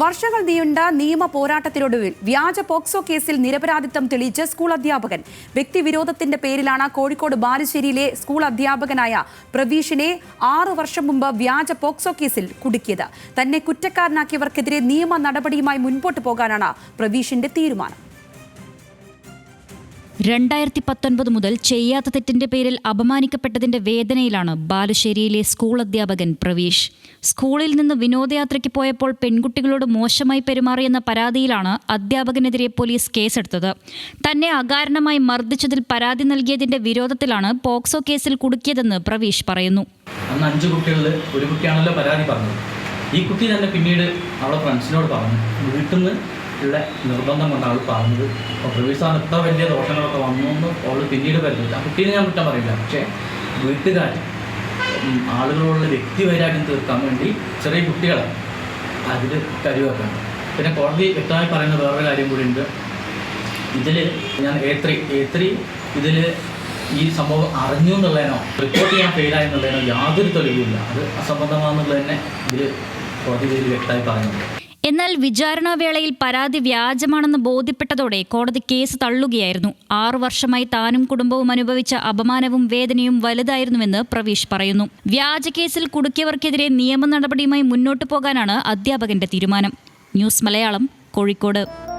വർഷങ്ങൾ നീണ്ട നിയമ പോരാട്ടത്തിനൊടുവിൽ വ്യാജ പോക്സോ കേസിൽ നിരപരാധിത്വം തെളിയിച്ച് സ്കൂൾ അധ്യാപകൻ. വ്യക്തിവിരോധത്തിന്റെ പേരിലാണ് കോഴിക്കോട് ബാലുശ്ശേരിയിലെ സ്കൂൾ അധ്യാപകനായ പ്രവീഷിനെ ആറു വർഷം മുമ്പ് വ്യാജ പോക്സോ കേസിൽ കുടുക്കിയത്. തന്നെ കുറ്റക്കാരനാക്കിയവർക്കെതിരെ നിയമ നടപടിയുമായി മുൻപോട്ട് പോകാനാണ് പ്രവീഷിന്റെ തീരുമാനം. രണ്ടായിരത്തി പത്തൊൻപത് മുതൽ ചെയ്യാത്ത തെറ്റിന്റെ പേരിൽ അപമാനിക്കപ്പെട്ടതിന്റെ വേദനയിലാണ് ബാലുശ്ശേരിയിലെ സ്കൂൾ അധ്യാപകൻ പ്രവീഷ്. സ്കൂളിൽ നിന്ന് വിനോദയാത്രയ്ക്ക് പോയപ്പോൾ പെൺകുട്ടികളോട് മോശമായി പെരുമാറിയെന്ന പരാതിയിലാണ് അധ്യാപകനെതിരെ പോലീസ് കേസെടുത്തത്. തന്നെ അകാരണമായി മർദ്ദിച്ചതിൽ പരാതി നൽകിയതിന്റെ വിരോധത്തിലാണ് പോക്സോ കേസിൽ കുടുക്കിയതെന്ന് പ്രവീഷ് പറയുന്നു. അന്ന് അഞ്ച് കുട്ടികളിൽ ഒരു കുട്ടിയാണല്ലോ പരാതി പറഞ്ഞത്. ഈ കുട്ടി തന്നെ പിന്നീട് അവളെ ഫ്രണ്ട്സിനോട് പറഞ്ഞു വീട്ടിൽ നിന്ന് ഉള്ള നിർബന്ധം കൊണ്ട് അവൾ പറഞ്ഞത്. അപ്പോൾ പ്രവീസാണ് എത്ര വലിയ ദോഷങ്ങളൊക്കെ വന്നു അവൾ പിന്നീട് ആ കുട്ടീനെ ഞാൻ കുറ്റം പറയില്ല. പക്ഷേ വീട്ടുകാർ ആളുകളുള്ള വ്യക്തി വ്യക്തിവൈരാഗ്യം തീർക്കാൻ വേണ്ടി ചെറിയ കുട്ടികളെ അതിൽ കരുവാക്കാണ്. പിന്നെ കോടതി വ്യക്തമായി പറയുന്ന വേറൊരു കാര്യം കൂടി ഉണ്ട്. ഇതിൽ ഞാൻ എ ത്രീ എ ത്രീ ഇതിൽ ഈ സംഭവം അറിഞ്ഞു എന്നുള്ളതിനോ റിപ്പോർട്ട് ചെയ്യാൻ ഫെയിലായി എന്നുള്ളതിനോ യാതൊരു തെളിവുമില്ല. അത് അസംബന്ധമാണെന്നുള്ളത് തന്നെ ഇതിൽ കോടതി വ്യക്തമായി പറയുന്നുണ്ട്. എന്നാൽ വിചാരണാവേളയിൽ പരാതി വ്യാജമാണെന്ന് ബോധ്യപ്പെട്ടതോടെ കോടതി കേസ് തള്ളുകയായിരുന്നു. ആറു വർഷമായി താനും കുടുംബവും അനുഭവിച്ച അപമാനവും വേദനയും വലുതായിരുന്നുവെന്ന് പ്രവീഷ് പറയുന്നു. വ്യാജ കേസിൽ കുടുക്കിയവർക്കെതിരെ നിയമ നടപടിയുമായി മുന്നോട്ടു പോകാനാണ് അധ്യാപകന്റെ തീരുമാനം. ന്യൂസ് മലയാളം കോഴിക്കോട്.